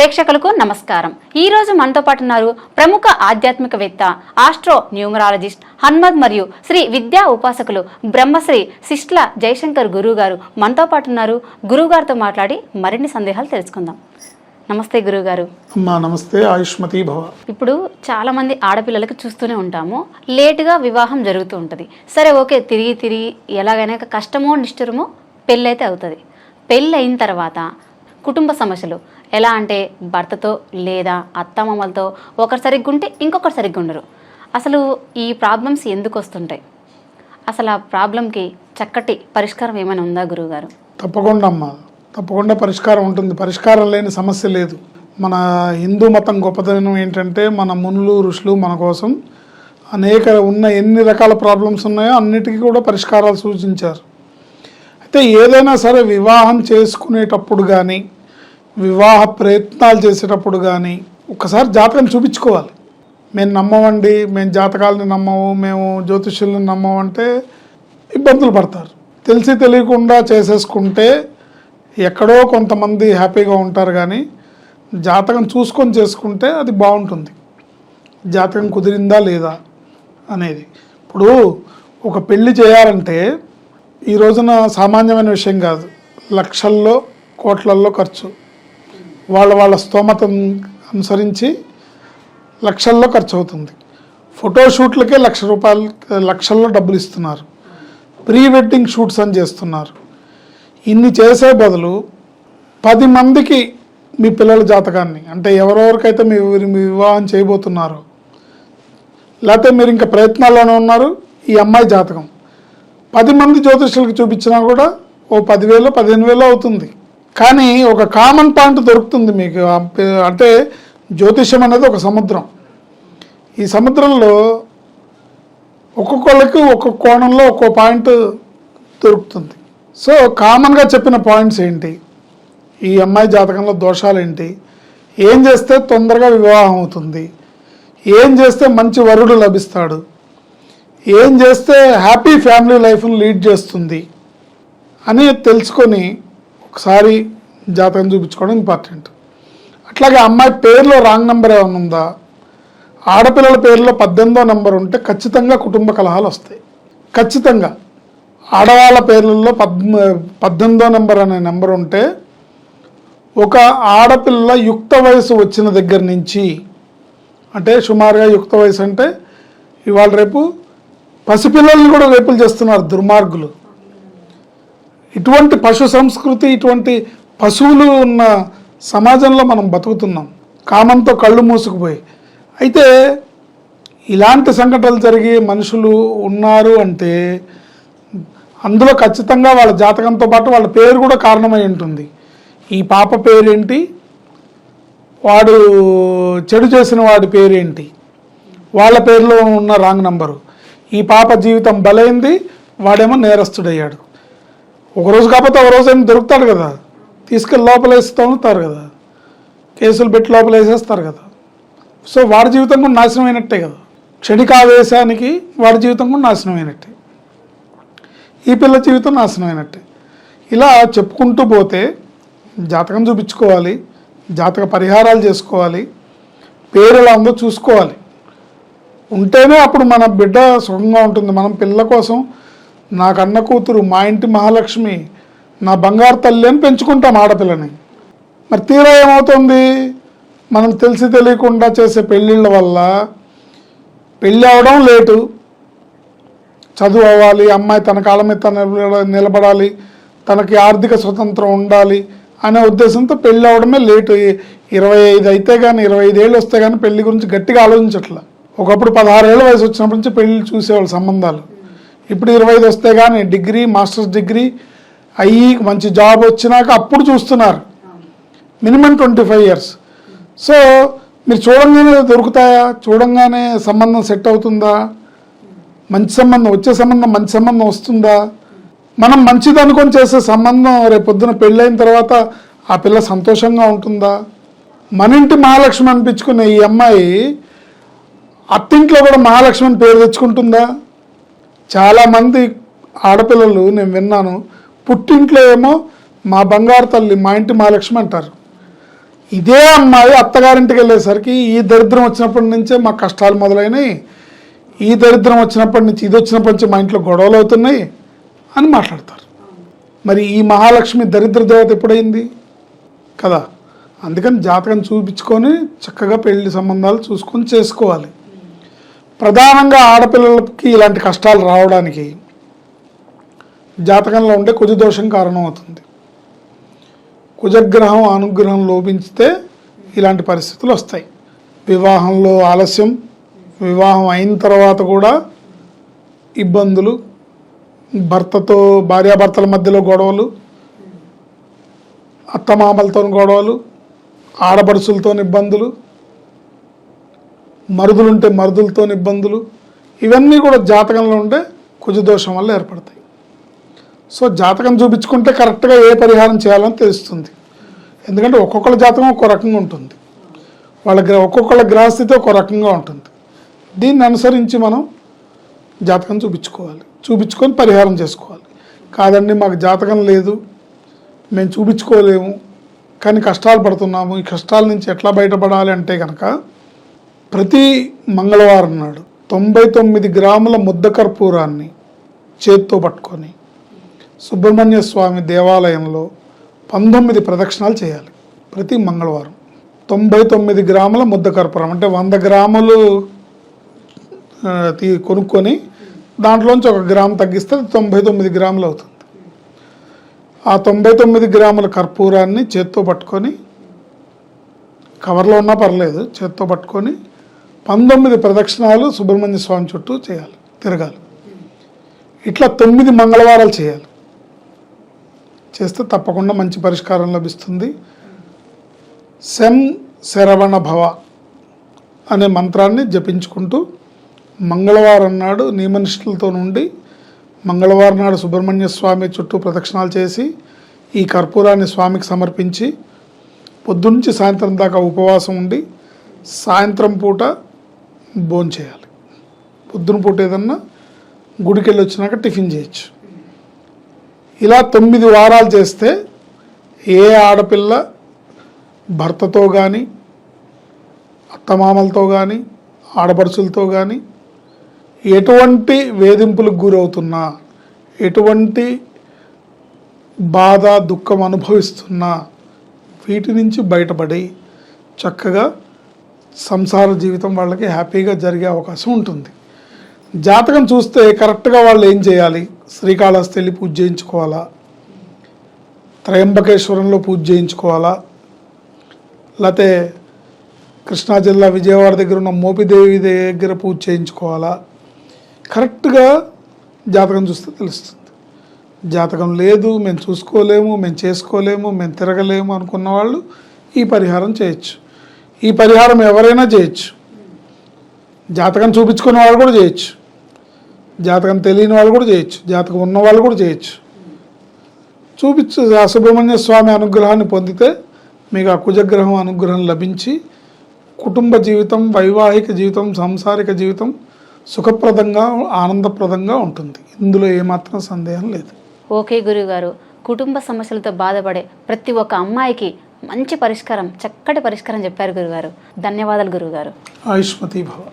ప్రేక్షకులకు నమస్కారం. ఈ రోజు మనతో పాటు ఉన్నారు ప్రముఖ ఆధ్యాత్మికవేత్త ఆస్ట్రో న్యూమరాలజిస్ట్ హన్మద్ మరియు శ్రీ విద్యా ఉపాసకులు బ్రహ్మశ్రీ సిస్ట్ల జయశంకర్ గురువు గారు మనతో పాటు ఉన్నారు. గురువు గారితో మాట్లాడి మరిన్ని సందేహాలు తెలుసుకుందాం. నమస్తే గురువు అమ్మా నమస్తే. ఆయుష్మతి భవ. ఇప్పుడు చాలా మంది ఆడపిల్లలకి చూస్తూనే ఉంటాము. లేటుగా వివాహం జరుగుతూ ఉంటుంది. సరే ఓకే తిరిగి తిరిగి ఎలాగైనా కష్టమో నిష్ఠురమో పెళ్ళైతే అవుతుంది. పెళ్ళి అయిన తర్వాత కుటుంబ సమస్యలు. ఎలా అంటే భర్తతో లేదా అత్తమామలతో ఒకరు సరిగ్గా ఉంటే ఇంకొకరు సరిగ్గా ఉండరు అసలు ఈ ప్రాబ్లమ్స్ ఎందుకు వస్తుంటాయి? అసలు ఆ ప్రాబ్లంకి చక్కటి పరిష్కారం ఏమైనా ఉందా గురువుగారు? తప్పకుండా అమ్మా తప్పకుండా పరిష్కారం ఉంటుంది. పరిష్కారం లేని సమస్య లేదు. మన హిందూ మతం గొప్పతనం ఏంటంటే మన మునులు ఋషులు మన కోసం అనేక ఉన్న ఎన్ని రకాల ప్రాబ్లమ్స్ ఉన్నాయో అన్నిటికీ కూడా పరిష్కారాలు సూచించారు. అయితే ఏదైనా సరే వివాహం చేసుకునేటప్పుడు కానీ వివాహ ప్రయత్నాలు చేసేటప్పుడు కానీ ఒకసారి జాతకం చూపించుకోవాలి. మేము నమ్మమండి మేము జాతకాలని నమ్మము మేము జ్యోతిష్యులను నమ్మమంటే ఇబ్బందులు పడతారు. తెలిసి తెలియకుండా చేసేసుకుంటే ఎక్కడో కొంతమంది హ్యాపీగా ఉంటారు కానీ జాతకం చూసుకొని చేసుకుంటే అది బాగుంటుంది. జాతకం కుదిరిందా లేదా అనేది. ఇప్పుడు ఒక పెళ్ళి చేయాలంటే ఈ రోజున సామాన్యమైన విషయం కాదు. లక్షల్లో కోట్లల్లో ఖర్చు. వాళ్ళ వాళ్ళ స్తోమతం అనుసరించి లక్షల్లో ఖర్చు అవుతుంది. ఫోటోషూట్లకే లక్ష రూపాయలు లక్షల్లో డబ్బులు ఇస్తున్నారు. ప్రీ వెడ్డింగ్ షూట్స్ అని చేస్తున్నారు. ఇన్ని చేసే బదులు పది మందికి మీ పిల్లల జాతకాన్ని అంటే ఎవరెవరికైతే మీ మీ వివాహం చేయబోతున్నారో లేకపోతే మీరు ఇంకా ప్రయత్నాల్లోనే ఉన్నారు ఈ అమ్మాయి జాతకం. పది మంది జ్యోతిష్యులకు చూపించినా కూడా ఓ పదివేలు పదిహేను వేలు అవుతుంది. కానీ ఒక కామన్ పాయింట్ దొరుకుతుంది మీకు. అంటే జ్యోతిష్యం అనేది ఒక సముద్రం. ఈ సముద్రంలో ఒక్కొక్కళ్ళకి ఒక్కొక్క కోణంలో ఒక్కో పాయింట్ దొరుకుతుంది. సో కామన్గా చెప్పిన పాయింట్స్ ఏంటి? ఈ అమ్మాయి జాతకంలో దోషాలు ఏంటి? ఏం చేస్తే తొందరగా వివాహం అవుతుంది? ఏం చేస్తే మంచి వరుడు లభిస్తాడు? ఏం చేస్తే హ్యాపీ ఫ్యామిలీ లైఫ్ను లీడ్ చేస్తుంది అని తెలుసుకొని ఒకసారి జాతకం చూపించుకోవడం ఇంపార్టెంట్. అట్లాగే అమ్మాయి పేరులో రాంగ్ నెంబర్ ఏమైనా ఉందా? ఆడపిల్లల పేరులో పద్దెనిమిదో నెంబర్ ఉంటే ఖచ్చితంగా కుటుంబ కలహాలు వస్తాయి. ఖచ్చితంగా. ఆడవాళ్ళ పేర్లలో పద్ పద్దెనిమిదో నెంబర్ అనే నెంబర్ ఉంటే ఒక ఆడపిల్ల యుక్త వయసు వచ్చిన దగ్గర నుంచి అంటే సుమారుగా యుక్త వయసు అంటే ఇవాళ రేపు పసిపిల్లల్ని కూడా రేపులు చేస్తున్నారు దుర్మార్గులు. ఇటువంటి పశు సంస్కృతి ఇటువంటి పశువులు ఉన్న సమాజంలో మనం బతుకుతున్నాం. కామంతో కళ్ళు మూసుకుపోయి. అయితే ఇలాంటి సంఘటనలు జరిగి మనుషులు ఉన్నారు అంటే అందులో ఖచ్చితంగా వాళ్ళ జాతకంతో పాటు వాళ్ళ పేరు కూడా కారణమై ఉంటుంది. ఈ పాప పేరేంటి? వాడు చెడు చేసిన వాడి పేరేంటి? వాళ్ళ పేరులో ఉన్న రాంగ్ నంబరు. ఈ పాప జీవితం బలైంది వాడేమో నేరస్తుడయ్యాడు. ఒకరోజు కాకపోతే ఒక రోజు ఏమి దొరుకుతాడు కదా. తీసుకెళ్ళి లోపల వేస్తూ ఉంటారు కదా. కేసులు పెట్టి లోపల వేసేస్తారు కదా. సో వాడి జీవితం కూడా నాశనం అయినట్టే కదా. క్షణికావేశానికి వాడి జీవితం కూడా నాశనం అయినట్టే ఈ పిల్ల జీవితం నాశనం అయినట్టే ఇలా చెప్పుకుంటూ పోతే జాతకం చూపించుకోవాలి జాతక పరిహారాలు చేసుకోవాలి పేరు ఎలా ఉందో చూసుకోవాలి. ఉంటేనే అప్పుడు మన బిడ్డ సుఖంగా ఉంటుంది. మనం పిల్ల కోసం నా కన్న కూతురు మా ఇంటి మహాలక్ష్మి నా బంగారు తల్లి అని పెంచుకుంటాం ఆడపిల్లని. మరి తీరా ఏమవుతుంది? మనం తెలిసి తెలియకుండా చేసే పెళ్ళిళ్ళ వల్ల పెళ్ళి అవడం లేటు. చదువు అవ్వాలి అమ్మాయి తన కాళ్ళ మీద తన నిలబడ- నిలబడాలి తనకి ఆర్థిక స్వతంత్రం ఉండాలి అనే ఉద్దేశంతో పెళ్ళి అవడమే లేటు. ఇరవై ఐదు అయితే కానీ ఇరవై ఐదు ఏళ్ళు వస్తే కానీ పెళ్ళి గురించి గట్టిగా ఆలోచించట్లా. ఒకప్పుడు పదహారేళ్ళ వయసు వచ్చినప్పటి నుంచి పెళ్ళిళ్ళు చూసేవాళ్ళు సంబంధాలు. ఇప్పుడు ఇరవై ఐదు వస్తే కానీ డిగ్రీ మాస్టర్స్ డిగ్రీ అయ్యి మంచి జాబ్ వచ్చినాక అప్పుడు చూస్తున్నారు. Minimum twenty five years. So మీరు చూడంగానే దొరుకుతాయా? చూడంగానే సంబంధం సెట్ అవుతుందా? మంచి సంబంధం వచ్చే సంబంధం మంచి సంబంధం వస్తుందా? మనం మంచిది అనుకొని చేసే సంబంధం రేపు పెళ్ళైన తర్వాత ఆ పిల్ల సంతోషంగా ఉంటుందా? మన ఇంటి మహాలక్ష్మి అనిపించుకునే ఈ అమ్మాయి అత్తింట్లో కూడా మహాలక్ష్మి అని పేరు తెచ్చుకుంటుందా? చాలామంది ఆడపిల్లలు నేను విన్నాను పుట్టింట్లో ఏమో మా బంగారు తల్లి మా ఇంటి మహాలక్ష్మి అంటారు. ఇదే అమ్మాయి అత్తగారింటికి వెళ్ళేసరికి ఈ దరిద్రం వచ్చినప్పటి నుంచే మా కష్టాలు మొదలైనవి ఈ దరిద్రం వచ్చినప్పటి నుంచి ఇది వచ్చినప్పటి నుంచి మా ఇంట్లో గొడవలు అవుతున్నాయి అని మాట్లాడతారు. మరి ఈ మహాలక్ష్మి దరిద్ర దేవత ఎప్పుడైంది కదా అందుకని జాతకం చూపించుకొని చక్కగా పెళ్ళి సంబంధాలు చూసుకొని చేసుకోవాలి. ప్రధానంగా ఆడపిల్లలకి ఇలాంటి కష్టాలు రావడానికి జాతకంలో ఉండే కుజదోషం కారణం అవుతుంది కుజగ్రహం అనుగ్రహం లోపించితే ఇలాంటి పరిస్థితులు వస్తాయి. వివాహంలో ఆలస్యం వివాహం అయిన తర్వాత కూడా ఇబ్బందులు భర్తతో భార్యాభర్తల మధ్యలో గొడవలు అత్తమామలతో గొడవలు ఆడపడుచులతో ఇబ్బందులు మరుదులుంటే మరుదులతో ఇబ్బందులు ఇవన్నీ కూడా జాతకంలో ఉండే కుజదోషం వల్ల ఏర్పడతాయి. సో జాతకం చూపించుకుంటే కరెక్ట్గా ఏ పరిహారం చేయాలని తెలుస్తుంది. ఎందుకంటే ఒక్కొక్కళ్ళ జాతకం ఒక్కో రకంగా ఉంటుంది. వాళ్ళ గ్రహ ఒక్కొక్కళ్ళ గ్రహస్థితి ఒక రకంగా ఉంటుంది. దీన్ని అనుసరించి మనం జాతకం చూపించుకోవాలి. చూపించుకొని పరిహారం చేసుకోవాలి. కాదండి మాకు జాతకం లేదు మేము చూపించుకోలేము కానీ కష్టాలు పడుతున్నాము ఈ కష్టాల నుంచి ఎట్లా బయటపడాలి అంటే కనుక ప్రతి మంగళవారం నాడు తొంభై తొమ్మిది గ్రాముల ముద్ద కర్పూరాన్ని చేత్తో పట్టుకొని సుబ్రహ్మణ్య స్వామి దేవాలయంలో పంతొమ్మిది ప్రదక్షిణాలు చేయాలి ప్రతి మంగళవారం. తొంభై తొమ్మిది గ్రాముల ముద్ద కర్పూరం అంటే వంద గ్రాములు తీ కొనుక్కొని దాంట్లోంచి ఒక గ్రాము తగ్గిస్తే తొంభై తొమ్మిది గ్రాములు అవుతుంది. ఆ తొంభై తొమ్మిది గ్రాముల కర్పూరాన్ని చేత్తో పట్టుకొని కవర్లో ఉన్నా పర్లేదు చేత్తో పట్టుకొని పంతొమ్మిది ప్రదక్షిణాలు సుబ్రహ్మణ్య స్వామి చుట్టూ చేయాలి తిరగాలి. ఇట్లా తొమ్మిది మంగళవారాలు చేయాలి. చేస్తే తప్పకుండా మంచి పరిష్కారం లభిస్తుంది. శం శరవణ భవ అనే మంత్రాన్ని జపించుకుంటూ మంగళవారం నాడు నియమనిష్ఠులతో నుండి మంగళవారం నాడు సుబ్రహ్మణ్య స్వామి చుట్టూ ప్రదక్షిణాలు చేసి ఈ కర్పూరాన్ని స్వామికి సమర్పించి పొద్దునుంచి సాయంత్రం దాకా ఉపవాసం ఉండి సాయంత్రం పూట భోంచేయాలి పొద్దున పూట ఏదన్నా గుడికి వెళ్ళి వచ్చినాక టిఫిన్ చేయొచ్చు. ఇలా తొమ్మిది వారాలు చేస్తే ఏ ఆడపిల్ల భర్తతో కానీ అత్తమామలతో కానీ ఆడపడుచులతో కానీ ఎటువంటి వేధింపులకు గురవుతున్నా ఎటువంటి బాధ దుఃఖం అనుభవిస్తున్నా వీటి నుంచి బయటపడి చక్కగా సంసార జీవితం వాళ్ళకి హ్యాపీగా జరిగే అవకాశం ఉంటుంది. జాతకం చూస్తే కరెక్ట్గా వాళ్ళు ఏం చేయాలి? శ్రీకాళహస్తి వెళ్ళి పూజ చేయించుకోవాలా? త్రయంబకేశ్వరంలో పూజ చేయించుకోవాలా? లేకపోతే కృష్ణా జిల్లా విజయవాడ దగ్గర ఉన్న మోపిదేవి దగ్గర పూజ చేయించుకోవాలా? కరెక్ట్గా జాతకం చూస్తే తెలుస్తుంది. జాతకం లేదు మేము చూసుకోలేము మేము చేసుకోలేము మేము తిరగలేము అనుకున్న వాళ్ళు ఈ పరిహారం చేయొచ్చు. ఈ పరిహారం ఎవరైనా చేయొచ్చు. జాతకం చూపించుకున్న వాళ్ళు కూడా చేయొచ్చు. జాతకం తెలియని వాళ్ళు కూడా చేయొచ్చు. జాతకం ఉన్న వాళ్ళు కూడా చేయొచ్చు. చూపించు సుబ్రహ్మణ్య స్వామి అనుగ్రహాన్ని పొందితే మీకు ఆ కుజగ్రహం అనుగ్రహం లభించి కుటుంబ జీవితం వైవాహిక జీవితం సాంసారిక జీవితం సుఖప్రదంగా ఆనందప్రదంగా ఉంటుంది. ఇందులో ఏమాత్రం సందేహం లేదు. ఓకే గురుగారు. కుటుంబ సమస్యలతో బాధపడే ప్రతి ఒక్క అమ్మాయికి మంచి పరిష్కారం చక్కటి పరిష్కారం చెప్పారు గురుగారు. ధన్యవాదాలు గురుగారు. ఆయుష్మతి భవ.